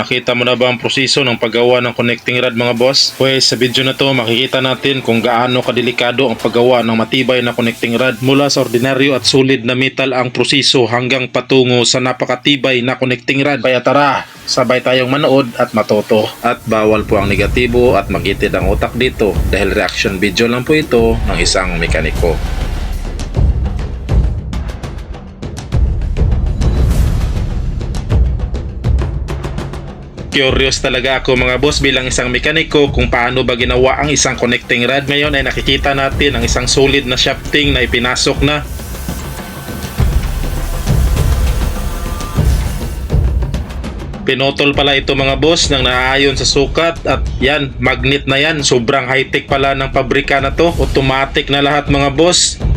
Nakita mo na ba ang proseso ng paggawa ng connecting rod mga boss? Pues sa video na to makikita natin kung gaano kadelikado ang paggawa ng matibay na connecting rod mula sa ordinaryo at solid na metal ang proseso hanggang patungo sa napakatibay na connecting rod. Kaya tara, sabay tayong manood at matuto. At bawal po ang negatibo at magitid ang utak dito dahil reaction video lang po ito ng isang mekaniko. Curious talaga ako mga boss bilang isang mekaniko kung paano ba ginawa ang isang connecting rod. Ngayon ay nakikita natin ang isang solid na shafting na ipinasok na. Pinotol pala ito mga boss nang naaayon sa sukat at yan, magnet na yan. Sobrang high-tech pala ng pabrika na to. Automatic na lahat mga boss.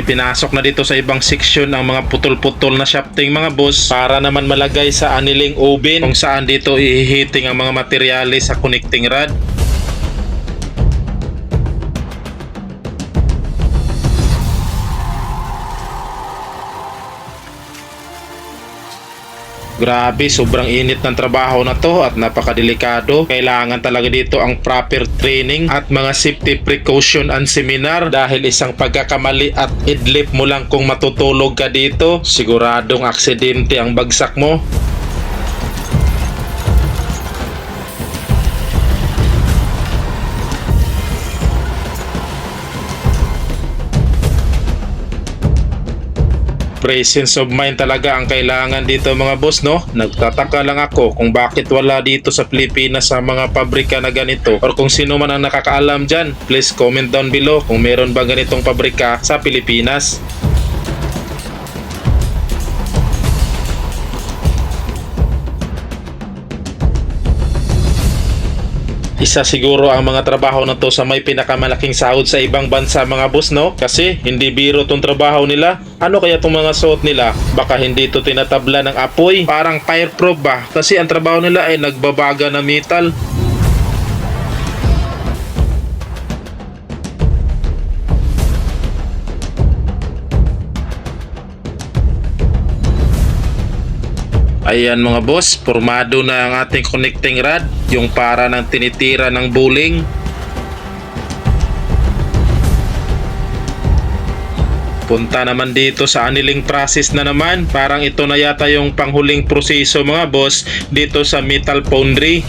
Ipinasok na dito sa ibang section ang mga putol-putol na shafting mga boss para naman malagay sa aniling oven kung saan dito ihihiting ang mga materyales sa connecting rod. Grabe, sobrang init ng trabaho na to at napakadelikado. Kailangan talaga dito ang proper training at mga safety precaution and seminar dahil isang pagkakamali at idlip mo lang kung matutulog ka dito, siguradong aksidente ang bagsak mo. Presence of mind talaga ang kailangan dito mga boss no? Nagtataka lang ako kung bakit wala dito sa Pilipinas sa mga pabrika na ganito. Or kung sino man ang nakakaalam dyan please comment down below kung meron ba ganitong pabrika sa Pilipinas Isa siguro ang mga trabaho na to sa may pinakamalaking sahod sa ibang bansa mga boss no? Kasi hindi biro tong trabaho nila. Ano kaya tong mga suot nila? Baka hindi to tinatabla ng apoy. Parang fireproof ba? Kasi ang trabaho nila ay nagbabaga na metal. Ayan mga boss, formado na ang ating connecting rod, yung para ng tinitira ng bowling. Punta naman dito sa aniling process na naman, parang ito na yata yung panghuling proseso mga boss dito sa metal foundry.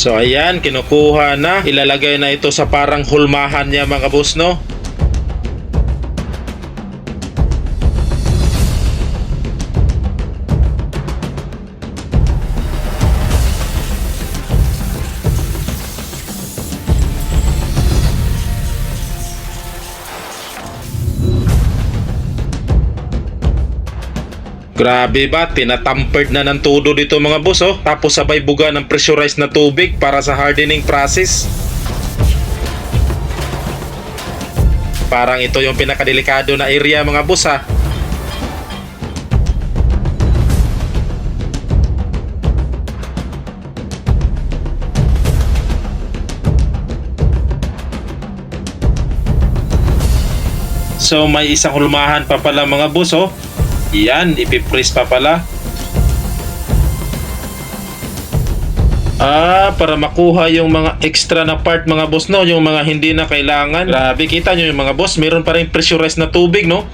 So ayan, kinukuha na. Ilalagay na ito sa parang hulmahan niya mga boss, no? Grabe ba, tinatampered na ng todo dito mga boss oh. Tapos sabay buga ng pressurized na tubig para sa hardening process. Parang ito yung pinakadelikado na area mga boss ha. So may isang hulmahan pa pala mga boss oh. Yan, ipipress pa pala. Ah, para makuha yung mga extra na part mga boss no, yung mga hindi na kailangan. Grabe, kita nyo yung mga boss, meron pa rin pressurized na tubig no.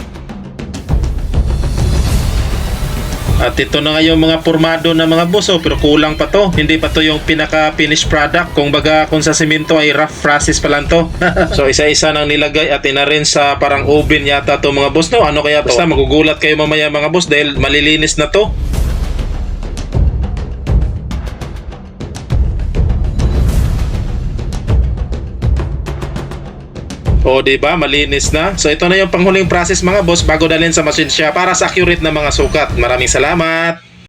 At ito na nga yung mga formado na mga boss oh, pero kulang pa to. Hindi pa to yung pinaka-finished product. Kung baga kung sa simento ay rough process pa lang to. so isa-isa nang nilagay at inarin sa parang oven yata to mga boss no. Ano kaya to? Basta magugulat kayo mamaya mga boss dahil malilinis na to. O, di ba? Malinis na. So, ito na yung panghuling process mga boss bago dalhin sa machine shop para sa accurate na mga sukat. Maraming salamat!